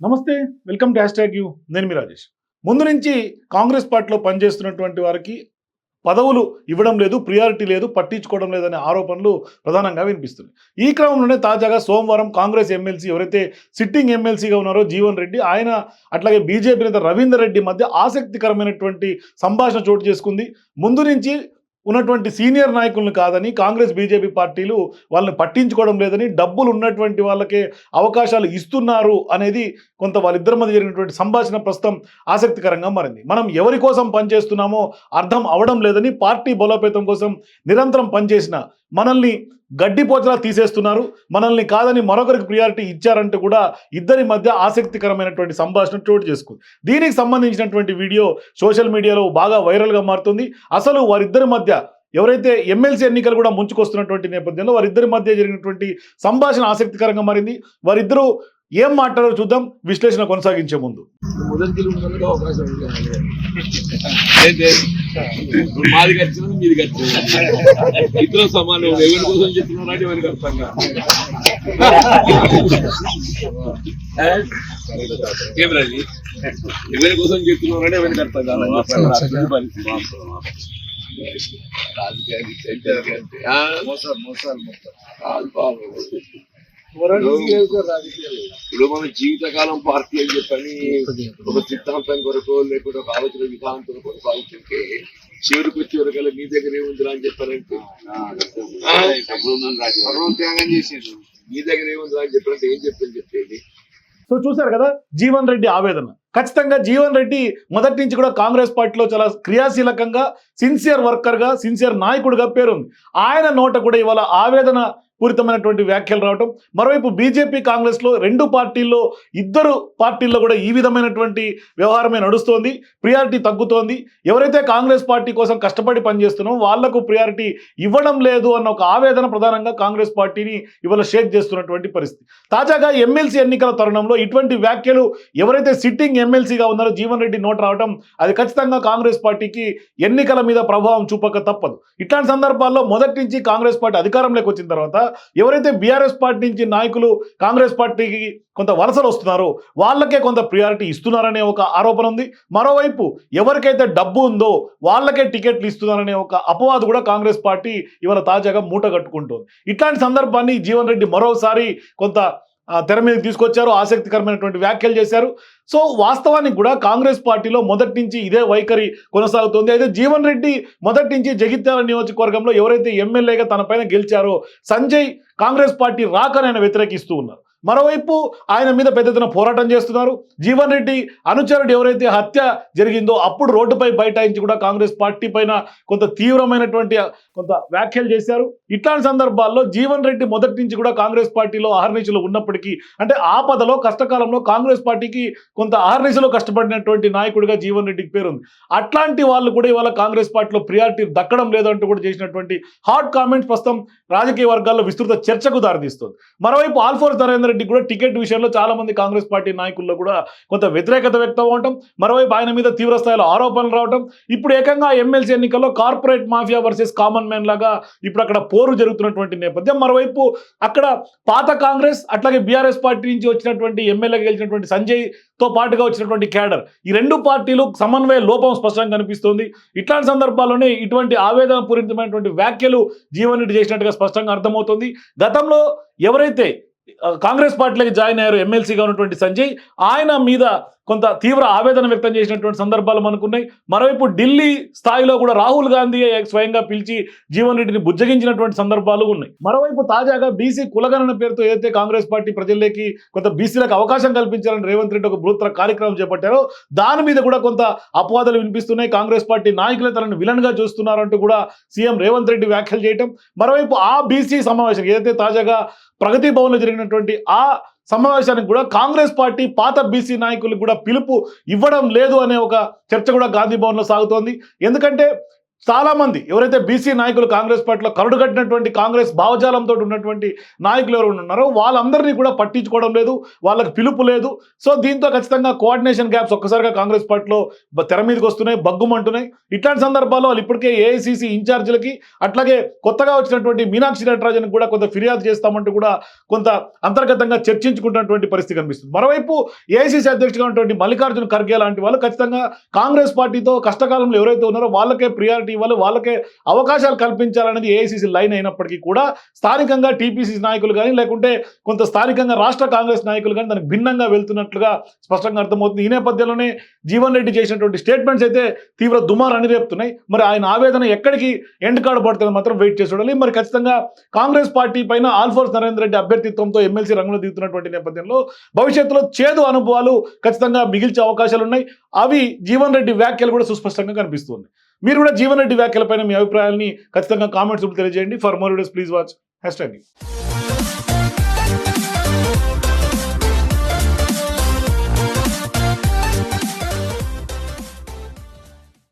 నమస్తే welcome to hash tag U. నేను మీ రాజేష్. ముందు నుంచి కాంగ్రెస్ పార్టీలో పనిచేస్తున్నటువంటి వారికి పదవులు ఇవ్వడం లేదు ప్రియారిటీ లేదు పట్టించుకోవడం లేదనే ఆరోపణలు ప్రధానంగా వినిపిస్తున్నాయి. ఈ క్రమంలోనే తాజాగా సోమవారం కాంగ్రెస్ ఎమ్మెల్సీ ఎవరైతే సిట్టింగ్ ఎమ్మెల్సీగా ఉన్నారో జీవన్ రెడ్డి ఆయన అట్లాగే బీజేపీ నేత రవీందర్ రెడ్డి మధ్య ఆసక్తికరమైనటువంటి సంభాషణ చోటు చేసుకుంది. ముందు నుంచి ఉన్నటువంటి సీనియర్ నాయకులను కాదని కాంగ్రెస్ బీజేపీ పార్టీలు వాళ్ళని పట్టించుకోవడం లేదని డబ్బులు ఉన్నటువంటి వాళ్ళకే అవకాశాలు ఇస్తున్నారు అనేది కొంత వాళ్ళిద్దరి మధ్య జరిగినటువంటి సంభాషణ ప్రస్తుతం ఆసక్తికరంగా మారింది. మనం ఎవరి కోసం పనిచేస్తున్నామో అర్థం అవడం లేదని పార్టీ బలోపేతం కోసం నిరంతరం పనిచేసిన మనల్ని గడ్డిపోచలా తీసేస్తున్నారు. మనల్ని కాదని మరొకరికి ప్రియారిటీ ఇచ్చారంటూ కూడా ఇద్దరి మధ్య ఆసక్తికరమైనటువంటి సంభాషణ చోటు చేసుకుంది. దీనికి సంబంధించినటువంటి వీడియో సోషల్ మీడియాలో బాగా వైరల్గా మారుతుంది. అసలు వారిద్దరి మధ్య ఎవరైతే ఎమ్మెల్సీ ఎన్నికలు కూడా ముంచుకొస్తున్నటువంటి నేపథ్యంలో వారిద్దరి మధ్య జరిగినటువంటి సంభాషణ ఆసక్తికరంగా మారింది. వారిద్దరూ ఏం మాట్లాడారో చూద్దాం విశ్లేషణ కొనసాగించే ముందు మాది ఖర్చు మీది ఖర్చు ఇద్దరు సమానం ఎవరి కోసం చెప్తున్నారంటే ఎవరికి అర్థం కాదు ఏమరండి ఎవరి కోసం చెప్తున్నారంటే ఎవరికి అర్థం కాదు పరిస్థితి ఆ? ఇప్పుడు మన జీవితకాలం పార్టీ అని చెప్పని ఒక సిద్ధాంతం కొరకు లేకపోతే ఒక ఆలోచన విధానం కొరకు కొనసాగుతుంటే చివరికి వచ్చే వరకల్లా మీ దగ్గర ఏముందిరా అని చెప్పారంటే? త్యాగం చేసేది మీ దగ్గర ఏముందిరా అని చెప్పారంటే ఏం చెప్పని చెప్పేది? సో చూశారు కదా జీవన్ రెడ్డి ఆవేదన. ఖచ్చితంగా జీవన్ రెడ్డి మొదటి నుంచి కూడా కాంగ్రెస్ పార్టీలో చాలా క్రియాశీలకంగా సిన్సియర్ వర్కర్గా సిన్సియర్ నాయకుడిగా పేరుంది. ఆయన నోట కూడా ఇవాళ ఆవేదన పూరితమైనటువంటి వ్యాఖ్యలు రావటం. మరోవైపు బీజేపీ కాంగ్రెస్లో రెండు పార్టీల్లో ఇద్దరు పార్టీల్లో కూడా ఈ విధమైనటువంటి వ్యవహారమే నడుస్తోంది. ప్రియారిటీ తగ్గుతోంది. ఎవరైతే కాంగ్రెస్ పార్టీ కోసం కష్టపడి పనిచేస్తున్నామో వాళ్ళకు ప్రియారిటీ ఇవ్వడం లేదు అన్న ఒక ఆవేదన ప్రధానంగా కాంగ్రెస్ పార్టీని ఇవాళ షేక్ చేస్తున్నటువంటి పరిస్థితి. తాజాగా ఎమ్మెల్సీ ఎన్నికల తరుణంలో ఇటువంటి వ్యాఖ్యలు ఎవరైతే సిట్టింగ్ ఎమ్మెల్సీగా ఉన్నారో జీవన్ రెడ్డి నోట్ రావడం అది ఖచ్చితంగా కాంగ్రెస్ పార్టీకి ఎన్నికల మీద ప్రభావం చూపక తప్పదు. ఇట్లాంటి సందర్భాల్లో మొదటి నుంచి కాంగ్రెస్ పార్టీ అధికారంలోకి వచ్చిన తర్వాత ఎవరైతే బీఆర్ఎస్ పార్టీ నుంచి నాయకులు కాంగ్రెస్ పార్టీకి కొంత వలసలు వస్తున్నారో వాళ్ళకే కొంత ప్రియారిటీ ఇస్తున్నారనే ఒక ఆరోపణ ఉంది. మరోవైపు ఎవరికైతే డబ్బు ఉందో వాళ్ళకే టికెట్లు ఇస్తున్నారనే ఒక అపవాదు కూడా కాంగ్రెస్ పార్టీ ఇవాళ తాజాగా మూట కట్టుకుంటుంది. ఇట్లాంటి సందర్భాన్ని జీవన్ రెడ్డి మరోసారి కొంత తెర మీద తీసుకొచ్చారు ఆసక్తికరమైనటువంటి వ్యాఖ్యలు చేశారు. సో వాస్తవానికి కూడా కాంగ్రెస్ పార్టీలో మొదటి నుంచి ఇదే వైఖరి కొనసాగుతోంది. అయితే జీవన్ రెడ్డి మొదటి నుంచి జగిత్యాల నియోజకవర్గంలో ఎవరైతే ఎమ్మెల్యేగా తన పైన గెలిచారో సంజయ్ కాంగ్రెస్ పార్టీ రాకనైనా వ్యతిరేకిస్తూ ఉన్నారు. మరోవైపు ఆయన మీద పెద్ద ఎత్తున పోరాటం చేస్తున్నారు. జీవన్ రెడ్డి అనుచరుడు ఎవరైతే హత్య జరిగిందో అప్పుడు రోడ్డుపై బైఠాయించి కూడా కాంగ్రెస్ పార్టీ పైన కొంత తీవ్రమైనటువంటి కొంత వ్యాఖ్యలు చేశారు. ఇట్లాంటి సందర్భాల్లో జీవన్ రెడ్డి మొదటి నుంచి కూడా కాంగ్రెస్ పార్టీలో అహర్నిశలో ఉన్నప్పటికీ అంటే ఆపదలో కష్టకాలంలో కాంగ్రెస్ పార్టీకి కొంత అహర్నిశలో కష్టపడినటువంటి నాయకుడిగా జీవన్ రెడ్డికి పేరుంది. అట్లాంటి వాళ్ళు కూడా ఇవాళ కాంగ్రెస్ పార్టీలో ప్రియారిటీ దక్కడం లేదంటూ కూడా చేసినటువంటి హాట్ కామెంట్స్ ప్రస్తుతం రాజకీయ వర్గాల్లో విస్తృత చర్చకు దారితీస్తుంది. మరోవైపు ఆల్ఫోర్స్ నరేంద్ర రెడ్డి కూడా టికెట్ విషయంలో చాలా మంది కాంగ్రెస్ పార్టీ నాయకుల్లో కూడా కొంత వ్యతిరేకత వ్యక్తం అవటం మరోవైపు ఆయన మీద తీవ్ర స్థాయిలో ఆరోపణలు రావటం. ఇప్పుడు ఏకంగా ఎమ్మెల్సీ ఎన్నికల్లో corporate mafia versus common man లాగా ఇప్పుడు అక్కడ పోరు జరుగుతున్నటువంటి నేపథ్యం. మరోవైపు అక్కడ పాత కాంగ్రెస్ అట్లాగే బీఆర్ఎస్ పార్టీ నుంచి వచ్చినటువంటి ఎమ్మెల్యేగా గెలిచినటువంటి సంజయ్తో పాటుగా వచ్చినటువంటి క్యాడర్. ఈ రెండు పార్టీలు సమన్వయ లోపం స్పష్టంగా కనిపిస్తుంది. ఇట్లాంటి సందర్భాల్లోనే ఇటువంటి ఆవేదన పూరితమైనటువంటి వ్యాఖ్యలు జీవన్ రెడ్డి చేసినట్టుగా స్పష్టంగా అర్థమవుతుంది. గతంలో ఎవరైతే కాంగ్రెస్ పార్టీలోకి జాయిన్ అయ్యారు ఎమ్మెల్సీగా ఉన్నటువంటి సంజయ్. ఆయన మీద కొంత తీవ్ర ఆవేదన వ్యక్తం చేసినటువంటి సందర్భాలు మనకున్నాయి. మరోవైపు ఢిల్లీ స్థాయిలో కూడా రాహుల్ గాంధీ స్వయంగా పిలిచి జీవన్ రెడ్డిని బుజ్జగించినటువంటి సందర్భాలు ఉన్నాయి. మరోవైపు తాజాగా బీసీ కులగణన పేరుతో ఏదైతే కాంగ్రెస్ పార్టీ ప్రజల్లోకి కొంత బీసీలకు అవకాశం కల్పించాలని రేవంత్ రెడ్డి ఒక బృహత్తర కార్యక్రమం చేపట్టారో దాని మీద కూడా కొంత అపవాదాలు వినిపిస్తున్నాయి. కాంగ్రెస్ పార్టీ నాయకులే తనను విలన్గా చూస్తున్నారంటూ కూడా సీఎం రేవంత్ రెడ్డి వ్యాఖ్యలు చేయటం. మరోవైపు ఆ బీసీ సమావేశం ఏదైతే తాజాగా ప్రగతి భవన్లో జరిగినటువంటి ఆ సమావేశానికి కూడా కాంగ్రెస్ పార్టీ పాత బీసీ నాయకులకు కూడా పిలుపు ఇవ్వడం లేదు అనే ఒక చర్చ కూడా గాంధీ భవన్లో సాగుతోంది. ఎందుకంటే చాలా మంది ఎవరైతే బీసీ నాయకులు కాంగ్రెస్ పార్టీలో కరుడు కట్టినటువంటి కాంగ్రెస్ భావజాలంతో ఉన్నటువంటి నాయకులు ఎవరు ఉన్నారో వాళ్ళందరినీ కూడా పట్టించుకోవడం లేదు వాళ్ళకి పిలుపు లేదు. సో దీంతో ఖచ్చితంగా కోఆర్డినేషన్ గ్యాప్స్ ఒక్కసారిగా కాంగ్రెస్ పార్టీలో తెర మీదకి వస్తున్నాయి బగ్గుమంటున్నాయి. ఇట్లాంటి సందర్భాల్లో వాళ్ళు ఇప్పటికే ఏఐసీసీ ఇన్ఛార్జీలకి అట్లాగే కొత్తగా వచ్చినటువంటి మీనాక్షి నటరాజన్ కూడా కొంత ఫిర్యాదు చేస్తామంటూ కూడా కొంత అంతర్గతంగా చర్చించుకుంటున్నటువంటి పరిస్థితి కనిపిస్తుంది. మరోవైపు ఏఐసీసీ అధ్యక్షుడిగా ఉన్నటువంటి మల్లికార్జున ఖర్గే లాంటి వాళ్ళు ఖచ్చితంగా కాంగ్రెస్ పార్టీతో కష్టకాలంలో ఎవరైతే ఉన్నారో వాళ్ళకే ప్రియారిటీ ఇవ్వాలి వాళ్ళకే అవకాశాలు కల్పించాలనేది ఏఐసీసీ లైన్ అయినప్పటికీ కూడా స్థానికంగా టీపీసీ నాయకులు కానీ లేకుంటే కొంత స్థానికంగా రాష్ట్ర కాంగ్రెస్ నాయకులు కానీ దానికి భిన్నంగా వెళ్తున్నట్లుగా స్పష్టంగా అర్థమవుతుంది. ఈ నేపథ్యంలోనే జీవన్ రెడ్డి చేసినటువంటి స్టేట్మెంట్స్ అయితే తీవ్ర దుమార్ అనిరేపుతున్నాయి మరి ఆయన ఆవేదన ఎక్కడికి ఎండ్ కార్డు పడుతుంది మాత్రం వెయిట్ చేసి చూడాలి. మరి ఖచ్చితంగా కాంగ్రెస్ పార్టీ పైన ఆల్ఫోర్స్ నరేందర్ రెడ్డి అభ్యర్థిత్వంతో ఎమ్మెల్సీ రంగంలో దిగుతున్నటువంటి నేపథ్యంలో భవిష్యత్తులో చేదు అనుభవాలు ఖచ్చితంగా మిగిల్చే అవకాశాలు ఉన్నాయి అవి జీవన్ రెడ్డి వ్యాఖ్యలు కూడా సుస్పష్టంగా కనిపిస్తుంది. మీరు కూడా జీవన్ రెడ్డి వ్యాఖ్యలపైన మీ అభిప్రాయాన్ని ఖచ్చితంగా కామెంట్స్ తెలియజేయండి. For more videos please watch hashtag